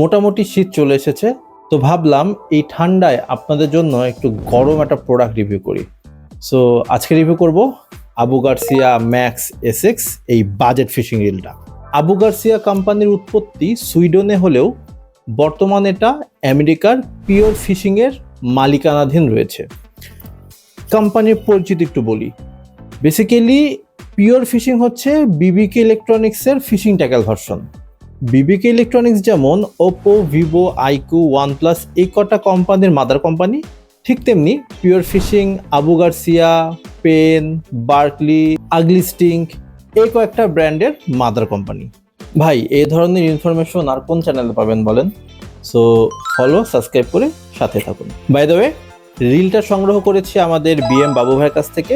মোটামুটি শীত চলে এসেছে। তো ভাবলাম এই ঠান্ডায় আপনাদের জন্য একটু গরম একটা প্রোডাক্ট রিভিউ করি। সো আজকে রিভিউ করব আবু গার্সিয়া ম্যাক্স এসএক্স এই বাজেট ফিশিং রিলটা আবু গার্সিয়া কোম্পানির উৎপত্তি সুইডনে হলেও বর্তমানে এটা আমেরিকার পিওর ফিশিংয়ের মালিকানাধীন রয়েছে। কোম্পানির পরিচিতি একটু বলি। বেসিক্যালি পিওর ফিশিং হচ্ছে বিবিকে ইলেকট্রনিক্সের fishing tackle version BBK electronics যেমন ওপো ভিভো আইকু ওয়ানপ্লাস এই কটা কোম্পানির মাদার কোম্পানি ঠিক তেমনি pure fishing Abu Garcia, Penn, Berkley, Ugly Stik এই কয়েকটা ব্র্যান্ডের মাদার কোম্পানি ভাই, এই ধরনের ইনফরমেশন আর কোন চ্যানেলে পাবেন বলেন? সো ফলো সাবস্ক্রাইব করে সাথে থাকুন। বাই দ্য ওয়ে রিলটা সংগ্রহ করেছি আমাদের বিএম বাবু ভাইয়ের কাছ থেকে।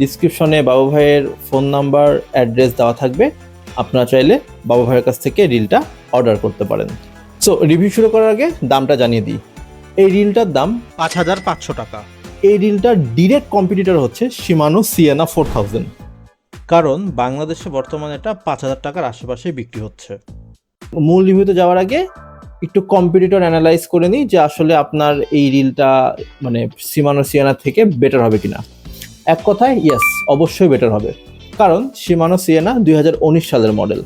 ডিসক্রিপশনে বাবু ভাইয়ের ফোন নাম্বার অ্যাড্রেস দেওয়া থাকবে। আপনারা চাইলে বাবা ভাইয়ের কাছ থেকে রিলটা অর্ডার করতে পারেন। সো রিভিউ শুরু করার আগে দামটা জানিয়ে দিই। এই রিলটার দাম পাঁচ হাজার পাঁচশো টাকা। এই রিলটার ডিরেক্ট কম্পিটিটর হচ্ছে সীমানো সিয়ানা ফোর থাউজেন্ড কারণ বাংলাদেশে বর্তমানে এটা পাঁচ হাজার টাকার আশেপাশে বিক্রি হচ্ছে। মূল রিভিউতে যাওয়ার আগে একটু কম্পিটিটর অ্যানালাইজ করে নিই যে আসলে আপনার এই রিলটা মানে সীমানো সিয়ানা থেকে বেটার হবে কিনা। এক কথায় ইয়েস অবশ্যই বেটার হবে। কারণ সীমানো সিয়ানা দুই সালের মডেল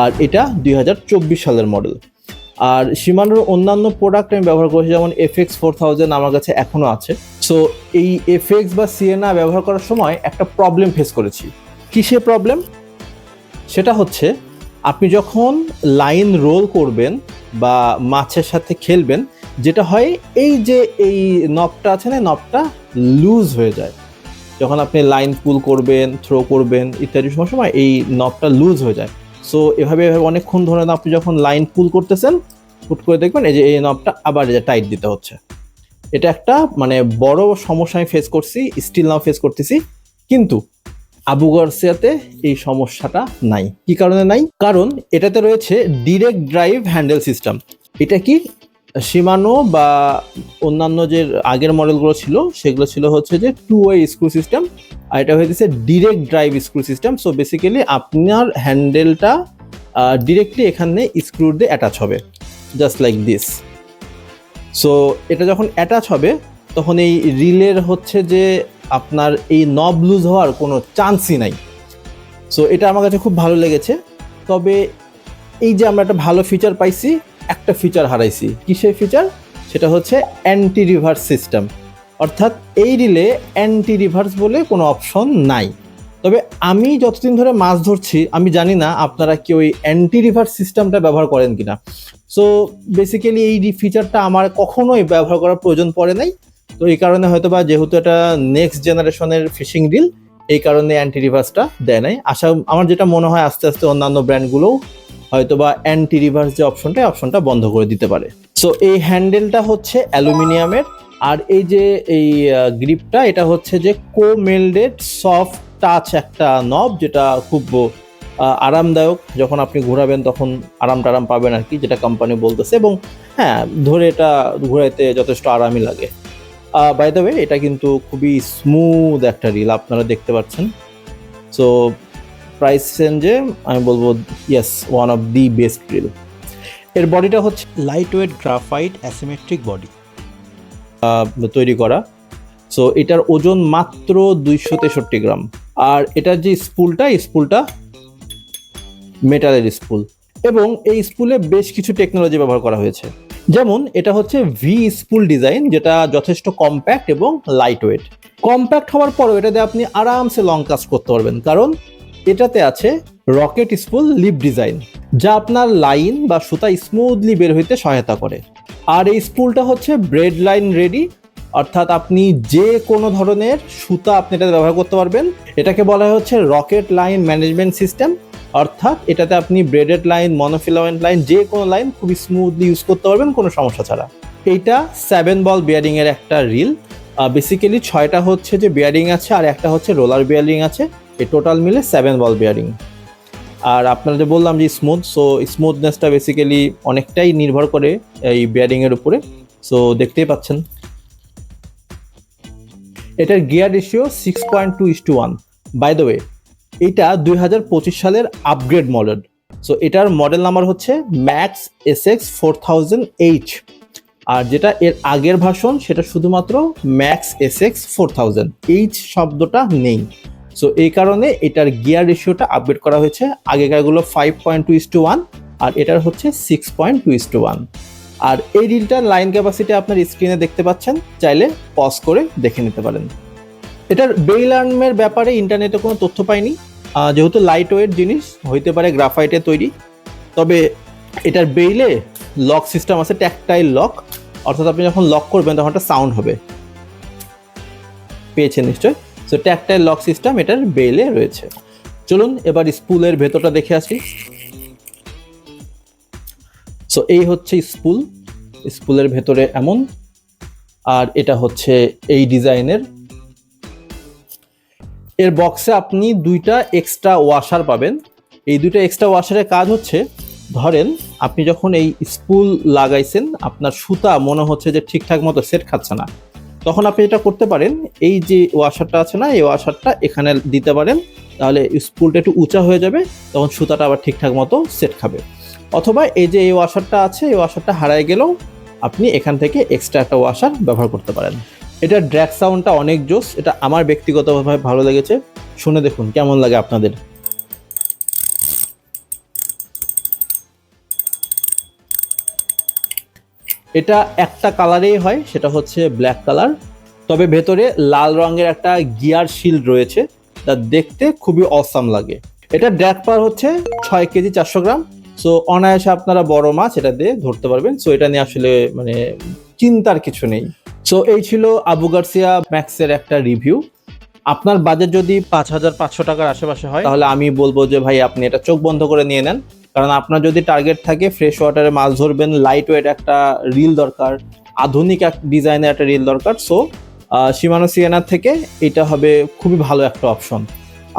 আর এটা দুই হাজার চব্বিশ সালের মডেল আর সীমানোর অন্যান্য প্রোডাক্ট আমি ব্যবহার করেছি, যেমন এফএক্স ফোর থাউজেন্ড আমার কাছে এখনও আছে। সো এই এফএক্স বা সিএনআ ব্যবহার করার সময় একটা প্রবলেম ফেস করেছি। কিসের প্রবলেম সেটা হচ্ছে, আপনি যখন লাইন রোল করবেন বা মাছের সাথে খেলবেন, যেটা হয় এই যে এই নবটা আছে না নবটা লুজ হয়ে যায়। যখন আপনি লাইন পুল করবেন থ্রো করবেন ইত্যাদি সময় এই নবটা লুজ হয়ে যায়। সো এভাবে এভাবে অনেকক্ষণ ধরে আপনি যখন লাইন পুল করতেছেন পুট করে দেখবেন এই যে এই নবটা আবার যে টাইট দিতে হচ্ছে। এটা একটা মানে বড় সমস্যা আমি ফেস করছি স্টিল নাও ফেস করতেছি। কিন্তু আবু গার্সিয়াতে এই সমস্যাটা নাই। কি কারণে নাই? কারণ এটাতে রয়েছে ডিরেক্ট ড্রাইভ হ্যান্ডেল সিস্টেম এটা কি? সীমানো বা অন্যান্য যে আগের মডেলগুলো ছিল, সেগুলো ছিল হচ্ছে যে টু ওয়ে স্ক্রু সিস্টেম আর এটা হয়ে গেছে direct drive screw system so basically আপনার হ্যান্ডেলটা ডিরেক্টলি এখানে স্ক্রু দিয়ে অ্যাটাচ হবে। জাস্ট লাইক দিস সো এটা যখন অ্যাটাচ হবে, তখন এই রিলের হচ্ছে যে আপনার এই নব লুজ হওয়ার কোনো চান্সই নাই। সো এটা আমার কাছে খুব ভালো লেগেছে। তবে এই যে আমরা একটা ভালো ফিচার পাইছি একটা ফিচার হারাইছি। কিসের ফিচার সেটা হচ্ছে অ্যান্টি রিভার্স সিস্টেম অর্থাৎ এই রিলে অ্যান্টি রিভার্স বলে কোনো অপশন নাই। তবে আমি যতদিন ধরে মাছ ধরছি, আমি জানি না আপনারা কি ওই অ্যান্টি রিভার্স সিস্টেমটা ব্যবহার করেন কি না সো বেসিক্যালি এই ফিচারটা আমার কখনোই ব্যবহার করার প্রয়োজন পড়ে নাই। তো এই কারণে হয়তো বা যেহেতু এটা নেক্সট জেনারেশনের ফিশিং রিল এই কারণে অ্যান্টি রিভার্সটা দেয় নাই। আশা, আমার যেটা মনে হয় আস্তে আস্তে অন্যান্য ব্র্যান্ডগুলোও হয়তো বা অ্যান্টি রিভার্স যে অপশনটা অপশনটা বন্ধ করে দিতে পারে। সো এই হ্যান্ডেলটা হচ্ছে অ্যালুমিনিয়ামের, আর এই যে এই গ্রিপটা এটা হচ্ছে যে কো মেল্ডেড সফট টাচ একটা নব যেটা খুব আরামদায়ক। যখন আপনি ঘোরাবেন, তখন আরাম টারাম পাবেন আর কি, যেটা কোম্পানি বলতেছে। এবং হ্যাঁ ধরে এটা ঘোরাইতে যথেষ্ট আরামই লাগে। বাই দ্য ওয়ে এটা কিন্তু খুবই স্মুথ একটা রিল আপনারা দেখতে পাচ্ছেন। সো প্রাইস রেঞ্জে আমি বলব yes one of the best reel এর বডিটা হচ্ছে light weight graphite asymmetric body তৈরি করা। সো এটার ওজন মাত্র দুইশো তেষট্টি গ্রাম। আর এটার যে স্পুলটা স্পুলটা মেটালের স্পুল এবং এই স্পুলে বেশ কিছু টেকনোলজি ব্যবহার করা হয়েছে। যেমন, এটা হচ্ছে ভি স্পুল ডিজাইন যেটা যথেষ্ট কম্প্যাক্ট এবং লাইট ওয়েট কম্প্যাক্ট হওয়ার পরও এটাতে আপনি আরামসে লং কাস্ট করতে পারবেন। কারণ এটাতে আছে রকেট স্পুল লিপ ডিজাইন, যা আপনার লাইন বা সুতা স্মুথলি বের হইতে সহায়তা করে। আর এই স্পুলটা হচ্ছে ব্রেড লাইন রেডি, অর্থাৎ আপনি যে কোনো ধরনের সুতা আপনি এটাতে ব্যবহার করতে পারবেন। এটাকে বলা হচ্ছে রকেট লাইন ম্যানেজমেন্ট সিস্টেম, অর্থাৎ এটাতে আপনি ব্রেডেড লাইন, মনোফিলামেন্ট লাইন, যে কোনো লাইন খুবই স্মুথলি ইউজ করতে পারবেন, কোনো সমস্যা ছাড়া। এইটা সেভেন বল বিয়ারিং এর একটা রিল বেসিক্যালি ছয়টা হচ্ছে যে বিয়ারিং আছে আর একটা হচ্ছে রোলার বিয়ারিং আছে। এই টোটাল মিলে সেভেন বল বিয়ারিং আর আপনারা যে বললাম যে স্মুথ সো স্মুথনেসটা বেসিক্যালি অনেকটাই নির্ভর করে এই বিয়ারিং এর উপরে। সো দেখতেই পাচ্ছেন। এটার gear ratio six point two is to one by the way এটা দুই হাজার পঁচিশ সালের আপগ্রেড মডেল সো এটার মডেল নাম্বার হচ্ছে Max S X four thousand H R যেটা এর আগের ভাষণ সেটা শুধুমাত্র Max S X four thousand H শব্দটা নেই। সো এই কারণে এটার গিয়ার রেশিওটা আপডেট করা হয়েছে। আগেকারগুলো five point two is to one আর এটার হচ্ছে six point two is to one আর এই রিলটার লাইন ক্যাপাসিটি আপনার স্ক্রিনে দেখতে পাচ্ছেন, চাইলে পজ করে দেখে নিতে পারেন। এটার বেইল আর্মের ব্যাপারে ইন্টারনেটে কোনো তথ্য পাইনি। যেহেতু লাইট ওয়েট জিনিস, হইতে পারে গ্রাফাইটে তৈরি। তবে এটার বেইলে লক সিস্টেম আছে ট্যাকটাইল লক অর্থাৎ আপনি যখন লক করবেন, তখন একটা সাউন্ড হবে। পেয়েছেন নিশ্চয়? সো ট্যাকটাইল লক সিস্টেম এটার বেলে রয়েছে। চলুন, এবার স্পুলের ভেতরটা দেখে আসি। সো এই হচ্ছে স্পুল স্পুলের ভেতরে এমন। আর এটা হচ্ছে এই ডিজাইনের। এর বক্সে আপনি দুইটা এক্সট্রা ওয়াশার পাবেন। এই দুইটা এক্সট্রা ওয়াশারের কাজ হচ্ছে, ধরেন, আপনি যখন এই স্পুল লাগাইছেন, আপনার সুতা মনে হচ্ছে যে ঠিকঠাক মতো সেট খাচ্ছে না। তখন আপনি যেটা করতে পারেন। এই যে ওয়াশারটা আছে না, এই ওয়াশারটা এখানে দিতে পারেন। তাহলে স্পুলটা একটু উঁচা হয়ে যাবে, তখন সুতাটা আবার ঠিকঠাক মতো সেট খাবে। অথবা এই যে এই ওয়াশারটা আছে, এই ওয়াশারটা হারায় গেলেও আপনি এখান থেকে এক্সট্রা একটা ওয়াশার ব্যবহার করতে পারেন। এটা ড্র্যাক সাউন্ডটা অনেক জোস এটা আমার ব্যক্তিগতভাবে ভালো লেগেছে। শুনে দেখুন, কেমন লাগে আপনাদের? এটা একটা কালারেই হয়, সেটা হচ্ছে ব্ল্যাক কালার তবে ভেতরে লাল রঙের একটা গিয়ার শিল্ড রয়েছে, তা দেখতে খুবই অসাম লাগে। এটা ড্যাক পার হচ্ছে, ছয় কেজি চারশো গ্রাম। সো অনায়াসে আপনারা বড় মাছ এটা দিয়ে ধরতে পারবেন। সো এটা নিয়ে আসলে মানে চিন্তার কিছু নেই। সো এই ছিল আবু গার্সিয়া ম্যাক্সের একটা রিভিউ আপনার বাজেট যদি পাঁচ হাজার পাঁচশো টাকার আশেপাশে হয়, তাহলে আমি বলব যে, ভাই, আপনি এটা চোখ বন্ধ করে নিয়ে নেন। কারণ আপনার যদি টার্গেট থাকে ফ্রেশ ওয়াটারে মাছ ধরবেন লাইট ওয়েট একটা রিল দরকার, আধুনিক এক ডিজাইনের একটা রিল দরকার। সো সীমানো সিয়ানার থেকে এটা হবে খুবই ভালো একটা অপশন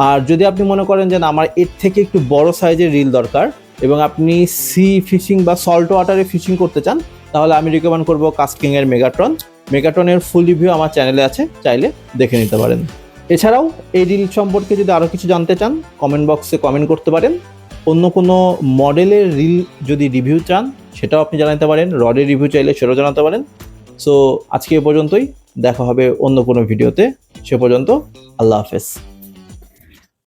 আর যদি আপনি মনে করেন যে আমার এর থেকে একটু বড় সাইজের রিল দরকার এবং আপনি সি ফিশিং বা সল্ট ওয়াটারে ফিশিং করতে চান, তাহলে আমি রিকমেন্ড করব কাস্কিং এর মেগাট্রন মেগাট্রনের ফুল রিভিউ আমার চ্যানেলে আছে, চাইলে দেখে নিতে পারেন। এছাড়াও এই রিল সম্পর্কে যদি আরও কিছু জানতে চান কমেন্ট বক্সে কমেন্ট করতে পারেন। অন্য কোনো মডেলের রিল যদি রিভিউ চান, সেটাও আপনি জানাতে পারেন রডের রিভিউ চাইলে সেটাও জানাতে পারেন। সো আজকে এ পর্যন্তই, দেখা হবে অন্য কোনো ভিডিওতে সে পর্যন্ত, আল্লাহ হাফেজ।